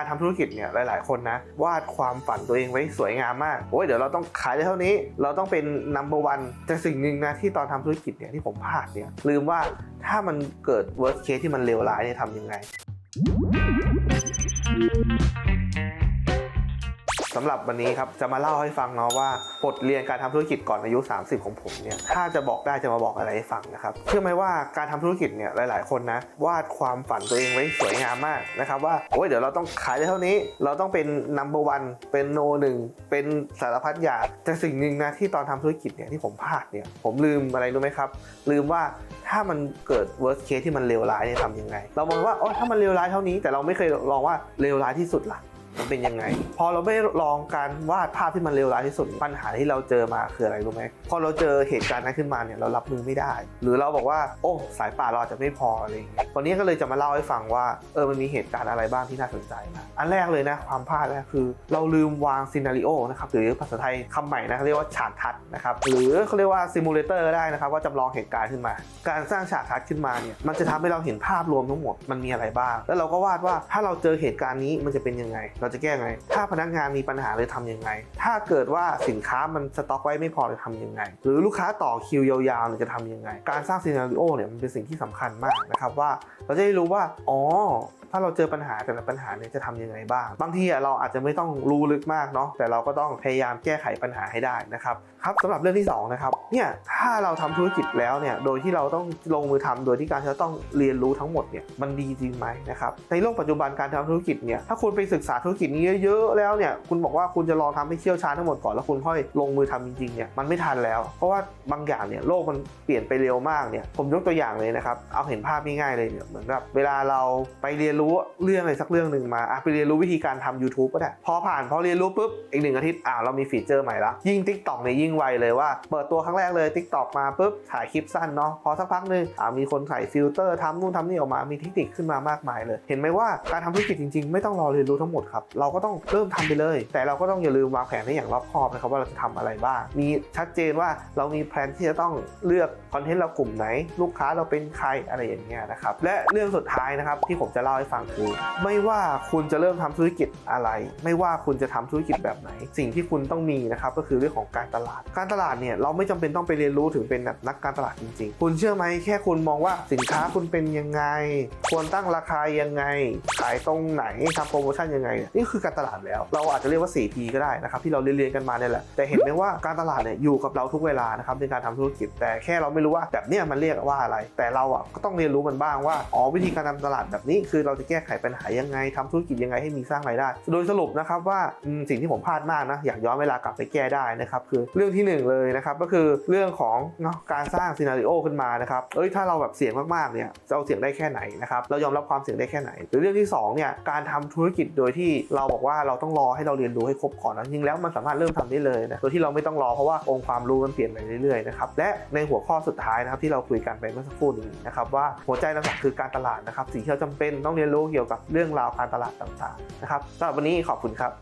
การทำธุรกิจเนี่ยหลาย ๆ คนนะวาดความฝันตัวเองไว้สวยงามมากโอ้ยเดี๋ยวเราต้องขายได้เท่านี้ เราต้องเป็นนัมเบอร์วันแต่สิ่งหนึ่งนะที่ตอนทำธุรกิจเนี่ยที่ผมพลาดเนี่ยลืมว่าถ้ามันเกิด worst case ที่มันเลวร้ายเนี่ยทำยังไง สำหรับวันนี้ครับจะมาเล่าให้ฟังเนาะว่าบทเรียนการทำธุรกิจก่อนอายุ 30 ของผมเนี่ยถ้าจะบอกได้จะมาบอกอะไรให้ฟังนะครับเชื่อไหมว่าการทำธุรกิจเนี่ยหลาย ๆ คนนะวาดความฝันตัวเองไว้สวยงามมากนะครับว่าโอ้ยเดี๋ยวเราต้องขายได้เท่านี้ เราต้องเป็น number one เป็นโนหนึ่งเป็นสารพัดอย่างแต่สิ่งหนึ่งนะที่ตอนทำธุรกิจเนี่ยที่ผมพลาดเนี่ยผมลืมอะไรรู้ไหมครับ ลืมว่าถ้ามันเกิด worst case ที่มันเลวร้ายเนี่ยทำยังไง เรามองว่าโอ้ถ้ามันเลวร้ายเท่านี้แต่เราไม่เคยลองว่าเลวร้ายที่สุดล่ะ มันเป็นยังไง พอเราไม่ลองการวาดภาพที่มันเลวร้ายที่สุดปัญหาที่เราเจอมาคืออะไรรู้ไหมพอเราเจอเหตุการณ์นั้นขึ้นมาเนี่ยเรารับมือไม่ได้ หรือเราบอกว่าโอ้สายป่าเราจะไม่พออะไรอย่างเงี้ยวันนี้ก็เลยจะมาเล่าให้ฟังว่าเออมันมีเหตุการณ์อะไรบ้างที่น่าสนใจนะอันแรกเลยนะความพลาดแรกคือ เราลืมวางซีนารีโอนะครับหรือภาษาไทยคำใหม่นะเขาเรียกว่าฉากทัดนะครับหรือเขาเรียกว่าซิมูเลเตอร์ได้นะครับว่าจำลองเหตุการณ์ขึ้นมา การสร้างฉากทัดขึ้นมาเนี่ยมันจะทำให้เราเห็นภาพรวมทั้งหมดมันมีอะไรบ้าง แล้วเราก็วาดว่าถ้าเราเจอเหตุการณ์นี้มันจะเป็นยังไงเราจะแก้ไง ถ้าพนักงานมีปัญหาเลยทำยังไง ถ้าเกิดว่าสินค้ามันสต็อกไว้ไม่พอจะทำยังไง หรือลูกค้าต่อคิวยาวๆเนี่ยจะทำยังไง การสร้างซีนารีโอเนี่ยมันเป็นสิ่งที่สำคัญมากนะครับว่า เราจะได้รู้ว่า อ๋อ ถ้าเราเจอปัญหาแต่ละปัญหาเนี่ยจะทำยังไงบ้าง บางทีเราอาจจะไม่ต้องรู้ลึกมากเนาะแต่เราก็ต้องพยายามแก้ไขปัญหาให้ได้นะครับครับสำหรับเรื่องที่สองนะครับเนี่ยถ้าเราทำธุรกิจแล้วเนี่ยโดยที่เราต้องลงมือทำโดยที่การจะต้องเรียนรู้ทั้งหมดเนี่ยมันดีจริงไหมนะครับในโลกปัจจุบันการทำธุรกิจเนี่ยถ้าคุณไปศึกษาธุรกิจนี้เยอะๆแล้วเนี่ยคุณบอกว่าคุณจะลองทำให้เชี่ยวชาญทั้งหมดก่อนแล้วคุณค่อยลงมือทำจริงๆเนี่ยมันไม่ทันแล้ว เพราะว่าบางอย่างเนี่ยโลกมันเปลี่ยนไปเร็วมากเนี่ยผมยกตัวอย่างเลยนะครับเอาเห็นภาพง่ายๆเลยเนี่ยเหมือนกับเวลาเราไปเรียนรู้เรื่องอะไรสักเรื่องหนึ่งมาอะไปเรียนรู้วิธีการทำ YouTube ก็ได้ พอผ่านพอเรียนรู้ปุ๊บ อีกหนึ่งอาทิตย์อ่าเรามีฟีเจอร์ใหม่ละ ยิ่ง Tik t o อกเนี่ยยิ่งไวเลยว่า เปิดตัวครั้งแรกเลย Tik t o อกมาปุ๊บถ่ายคลิปสั้นเนาะพอสักพักหนึ่งอ่ามีคนใส่ฟิลเตอร์ทำนู่นทำนี่ออกมามีเทคนิคขึ้นมามากมายเลย เห็นไหมว่าการทำธุรกิจจริงๆ ไม่ต้องรอเรียนรู้ทั้งหมดครับเราก็ต้องเริ่มทำไปเลย แต่เราก็ต้องอย่าลืมวางแผนให้อย่างรอบคอบนะครับว่าเราจะทำอะไรบ้างมีชัดเจนว่าเรามีแผนที่จะต้องเลือกคอนเทนต์เรากลุ่มไหน ลูกค้าเราเป็นใครอะไรอย่างเงี้ยนะครับและเรื่องสุดท้ายนะครับที่ผมจะเล่าให้ฟังคือ ไม่ว่าคุณจะเริ่มทำธุรกิจอะไร ไม่ว่าคุณจะทำธุรกิจแบบไหน สิ่งที่คุณต้องมีนะครับก็คือเรื่องของการตลาด การตลาดเนี่ยเราไม่จำเป็นต้องไปเรียนรู้ถึงเป็นนักการตลาดจริงๆ คุณเชื่อไหมแค่คุณมองว่าสินค้าคุณเป็นยังไง ควรตั้งราคายังไง ขายตรงไหนทำโปรโมชั่นยังไง นี่คือการตลาดแล้ว เราอาจจะเรียกว่า 4P ก็ได้นะครับที่เราเรียนกันมาเนี่ยแหละแต่เห็นไหมว่าการตลาดเนี่ยอยู่กับเราทุกเวลานะครับในการทำธุรกิจ แต่แค่เราไม่รู้ว่าแบบเนี้ยมันเรียกว่าอะไร แต่เราอะก็ต้องเรียนรู้มันบ้างว่าอ๋อวิธีการทำตลาดแบบนี้คือเราจะแก้ไขปัญหายังไงทำธุรกิจยังไงให้มีสร้างรายได้ โดยสรุปนะครับว่าสิ่งที่ผมพลาดมากนะอยากย้อนเวลากลับไปแก้ได้นะครับคือเรื่องที่หนึ่งเลยนะครับก็คือเรื่องของเนาะการสร้างซีนารีโอขึ้นมานะครับเอ้ยถ้าเราแบบเสี่ยงมากๆเนี่ยจะเอาเสี่ยงได้แค่ไหนนะครับเรายอมรับความเสี่ยงได้แค่ไหน หรือเรื่องที่สองเนี่ยการทำธุรกิจโดยที่เราบอกว่าเราต้องรอให้เราเรียนรู้ให้ครบก่อนนะจริงแล้วมันสามารถเริ่มทำได้เลยนะโดยที่เราไม่ต้องรอเพราะว่าองค์ความรู้มันเปลี่ยนไปเรื่อยๆนะครับและในหัวข้อสุดท้ายนะครับที่เราคุยกันไปเมื่อสักครู่นี้นะครับว่าหัวใจหลักคือการตลาดนะครับสิ่งที่เราจำเป็นต้องเรียนรู้เกี่ยวกับเรื่องราวการตลาดต่างๆนะครับสำหรับวันนี้ขอบคุณครับ